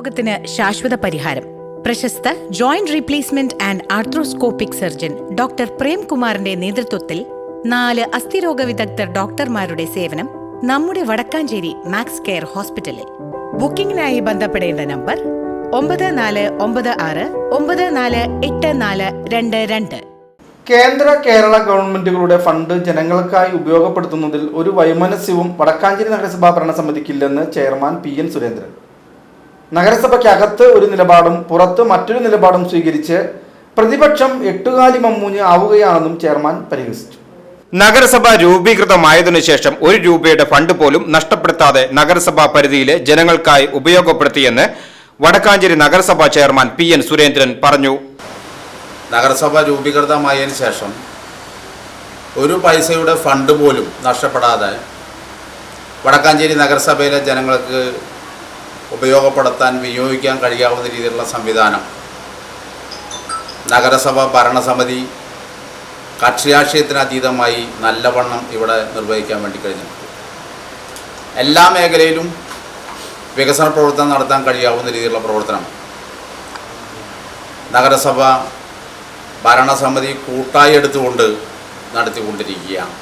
രോഗത്തിന് ശാശ്വത പരിഹാരം. പ്രശസ്ത joint replacement and arthroscopic surgeon doctor പ്രേംകുമാറിന്റെ നേതൃത്വത്തിൽ നാല് അസ്ഥിരോഗ വിദഗ്ധർ ഡോക്ടർമാരുടെ സേവനം നമ്മുടെ വടക്കാഞ്ചേരി മാക്സ് കെയർ ഹോസ്പിറ്റലിൽ. ബുക്കിംഗിനായി ബന്ധപ്പെടേണ്ട നമ്പർ ഒമ്പത് നാല് ഒമ്പത് ആറ് ഒമ്പത് നാല് എട്ട് നാല് രണ്ട് രണ്ട്. കേന്ദ്ര കേരള ഗവൺമെന്റുകളുടെ ഫണ്ട് ജനങ്ങൾക്കായി ഉപയോഗപ്പെടുത്തുന്നതിൽ ഒരു വൈമനസ്യവും വടക്കാഞ്ചേരി നഗരസഭാ ഭരണസമിതിക്കില്ലെന്ന് ചെയർമാൻ പി എൻ സുരേന്ദ്രൻ. നഗരസഭയ്ക്കകത്ത് ഒരു നിലപാടും പുറത്ത് മറ്റൊരു നിലപാടും സ്വീകരിച്ച് പ്രതിപക്ഷം എട്ടുകാലി മമ്മൂഞ്ഞ് ആവുകയാണെന്നും ചെയർമാൻ പരിഹസിച്ചു. നഗരസഭ രൂപീകൃതമായതിനു ശേഷം ഒരു രൂപയുടെ ഫണ്ട് പോലും നഷ്ടപ്പെടുത്താതെ നഗരസഭാ പരിധിയിലെ ജനങ്ങൾക്കായി ഉപയോഗപ്പെടുത്തിയെന്ന് വടക്കാഞ്ചേരി നഗരസഭാ ചെയർമാൻ പി എൻ സുരേന്ദ്രൻ പറഞ്ഞു. നഗരസഭ രൂപീകൃതമായതിനു ശേഷം ഒരു പൈസയുടെ ഫണ്ട് പോലും നഷ്ടപ്പെടാതെ വടക്കാഞ്ചേരി നഗരസഭയിലെ ജനങ്ങൾക്ക് ഉപയോഗപ്പെടുത്താൻ വിനിയോഗിക്കാൻ കഴിയാവുന്ന രീതിയിലുള്ള സംവിധാനം. നഗരസഭ ഭരണസമിതി കക്ഷിരാഷ്ട്രീയത്തിന് നല്ലവണ്ണം ഇവിടെ നിർവഹിക്കാൻ വേണ്ടി കഴിഞ്ഞു എല്ലാ മേഖലയിലും വികസന പ്രവർത്തനം നടത്താൻ കഴിയാവുന്ന രീതിയിലുള്ള പ്രവർത്തനം. നഗരസഭ ഭരണസമിതി കൂട്ടായി എടുത്തുകൊണ്ട് നടത്തിക്കൊണ്ടിരിക്കുകയാണ്.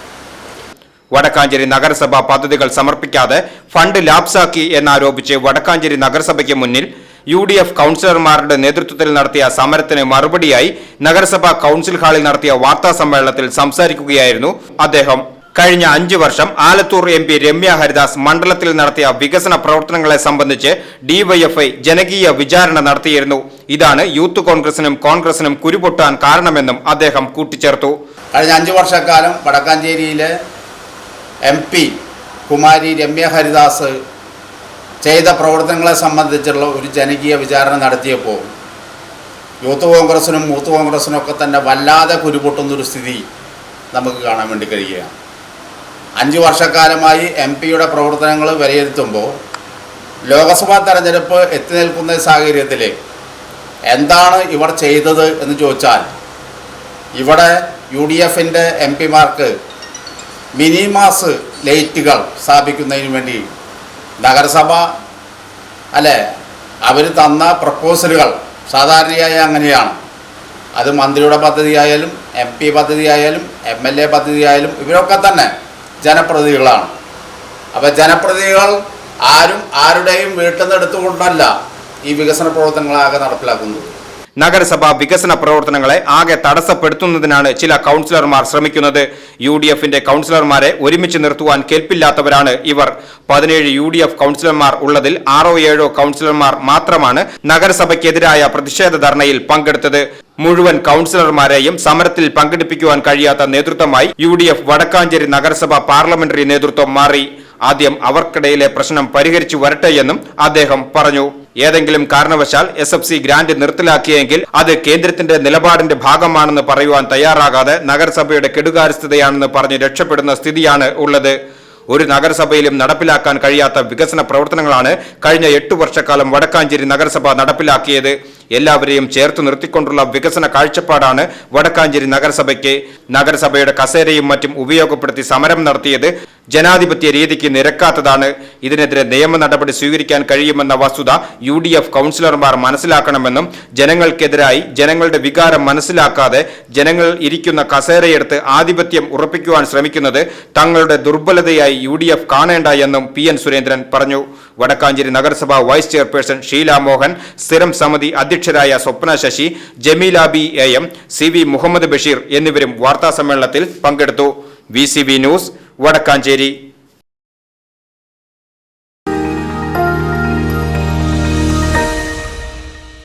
വടക്കാഞ്ചേരി നഗരസഭ പദ്ധതികൾ സമർപ്പിക്കാതെ ഫണ്ട് ലാപ്സാക്കി എന്നാരോപിച്ച് വടക്കാഞ്ചേരി നഗരസഭയ്ക്ക് മുന്നിൽ യു ഡി എഫ് കൗൺസിലർമാരുടെ നേതൃത്വത്തിൽ നടത്തിയ സമരത്തിന് മറുപടിയായി നഗരസഭാ കൗൺസിൽ ഹാളിൽ നടത്തിയ വാർത്താ സമ്മേളനത്തിൽ സംസാരിക്കുകയായിരുന്നു അദ്ദേഹം. കഴിഞ്ഞ അഞ്ചു വർഷം ആലത്തൂർ എം പി രമ്യ ഹരിദാസ് മണ്ഡലത്തിൽ നടത്തിയ വികസന പ്രവർത്തനങ്ങളെ സംബന്ധിച്ച് ഡിവൈഎഫ്ഐ ജനകീയ വിചാരണ നടത്തിയിരുന്നു. ഇതാണ് യൂത്ത് കോൺഗ്രസിനും കോൺഗ്രസിനും കുരുപൊട്ടാൻ കാരണമെന്നും അദ്ദേഹം കൂട്ടിച്ചേർത്തു. കഴിഞ്ഞ അഞ്ചു വർഷക്കാലം വടക്കാഞ്ചേരിയിലെ എം പി കുമാരി രമ്യ ഹരിദാസ് ചെയ്ത പ്രവർത്തനങ്ങളെ സംബന്ധിച്ചുള്ള ഒരു ജനകീയ വിചാരണ നടത്തിയപ്പോൾ യൂത്ത് കോൺഗ്രസിനും മൂത്ത് കോൺഗ്രസിനും ഒക്കെ തന്നെ വല്ലാതെ കുരുപൊട്ടുന്നൊരു സ്ഥിതി നമുക്ക് കാണാൻ വേണ്ടി കഴിയുകയാണ്. അഞ്ച് വർഷക്കാലമായി എം പിയുടെ പ്രവർത്തനങ്ങൾ വിലയിരുത്തുമ്പോൾ ലോക്സഭാ തെരഞ്ഞെടുപ്പ് എത്തി നിൽക്കുന്ന സാഹചര്യത്തിൽ എന്താണ് ഇവർ ചെയ്തത് എന്ന് ചോദിച്ചാൽ ഇവിടെ യു ഡി എഫിന്റെ എം പിമാർക്ക് മിനിമാസ് ലൈറ്റുകൾ സ്ഥാപിക്കുന്നതിന് വേണ്ടി നഗരസഭ അല്ലെ? അവർ തന്ന പ്രപ്പോസലുകൾ സാധാരണയായി അങ്ങനെയാണ്. അത് മന്ത്രിയുടെ പദ്ധതിയായാലും എം പി പദ്ധതിയായാലും എം എൽ എ പദ്ധതിയായാലും ഇവരൊക്കെ തന്നെ ജനപ്രതിനിധികളാണ്. അപ്പോൾ ജനപ്രതിനിധികൾ ആരും ആരുടെയും വീട്ടിൽ നിന്ന് എടുത്തുകൊണ്ടല്ല ഈ വികസന പ്രവർത്തനങ്ങളാകെ നടപ്പിലാക്കുന്നത്. നഗരസഭ വികസന പ്രവർത്തനങ്ങളെ ആകെ തടസ്സപ്പെടുത്തുന്നതിനാണ് ചില കൗൺസിലർമാർ ശ്രമിക്കുന്നത്. യു ഡി എഫിന്റെ കൗൺസിലർമാരെ ഒരുമിച്ച് നിർത്തുവാൻ കേൾപ്പില്ലാത്തവരാണ് ഇവർ. പതിനേഴ് യു ഡി എഫ് കൗൺസിലർമാർ ഉള്ളതിൽ ആറോ ഏഴോ കൗൺസിലർമാർ മാത്രമാണ് നഗരസഭയ്ക്കെതിരായ പ്രതിഷേധ ധർണയിൽ പങ്കെടുത്തത്. മുഴുവൻ കൗൺസിലർമാരെയും സമരത്തിൽ പങ്കെടുപ്പിക്കുവാൻ കഴിയാത്ത നേതൃത്വമായി യു ഡി എഫ് വടക്കാഞ്ചേരി നഗരസഭ പാർലമെന്ററി നേതൃത്വം മാറി. ആദ്യം അവർക്കിടയിലെ പ്രശ്നം പരിഹരിച്ചു വരട്ടെ എന്നും അദ്ദേഹം പറഞ്ഞു. ഏതെങ്കിലും കാരണവശാൽ എസ് എഫ് സി ഗ്രാന്റ് നിർത്തലാക്കിയെങ്കിൽ അത് കേന്ദ്രത്തിന്റെ നിലപാടിന്റെ ഭാഗമാണെന്ന് പറയുവാൻ തയ്യാറാകാതെ നഗരസഭയുടെ കെടുകാര്യസ്ഥതയാണെന്ന് പറഞ്ഞ് രക്ഷപ്പെടുന്ന സ്ഥിതിയാണ് ഉള്ളത്. ഒരു നഗരസഭയിലും നടപ്പിലാക്കാൻ കഴിയാത്ത വികസന പ്രവർത്തനങ്ങളാണ് കഴിഞ്ഞ എട്ടു വർഷക്കാലം വടക്കാഞ്ചേരി നഗരസഭ നടപ്പിലാക്കിയത്. എല്ലാവരെയും ചേർത്ത് നിർത്തിക്കൊണ്ടുള്ള വികസന കാഴ്ചപ്പാടാണ് വടക്കാഞ്ചേരി നഗരസഭയ്ക്ക്. നഗരസഭയുടെ കസേരയും മറ്റും ഉപയോഗപ്പെടുത്തി സമരം നടത്തിയത് ജനാധിപത്യ രീതിക്ക് നിരക്കാത്തതാണ്. ഇതിനെതിരെ നിയമ നടപടി സ്വീകരിക്കാൻ കഴിയുമെന്ന വസ്തുത യു ഡി എഫ് കൗൺസിലർമാർ മനസ്സിലാക്കണമെന്നും ജനങ്ങൾക്കെതിരായി ജനങ്ങളുടെ വികാരം മനസ്സിലാക്കാതെ ജനങ്ങൾ ഇരിക്കുന്ന കസേരയെടുത്ത് ആധിപത്യം ഉറപ്പിക്കുവാൻ ശ്രമിക്കുന്നത് തങ്ങളുടെ ദുർബലതയായി യു ഡി എഫ് കാണേണ്ട എന്നും പി എൻ സുരേന്ദ്രൻ പറഞ്ഞു. വടക്കാഞ്ചേരി നഗരസഭ വൈസ് ചെയർപേഴ്സൺ ഷീല മോഹൻ സ്ഥിരം സമിതി അധ്യക്ഷരായ Swapna Sasi Jameela B A M C V Muhammad Basheer എന്നിവരും വാർത്താസമ്മേളനത്തിൽ പങ്കെടുത്തു. V C V news Vadakkanchery.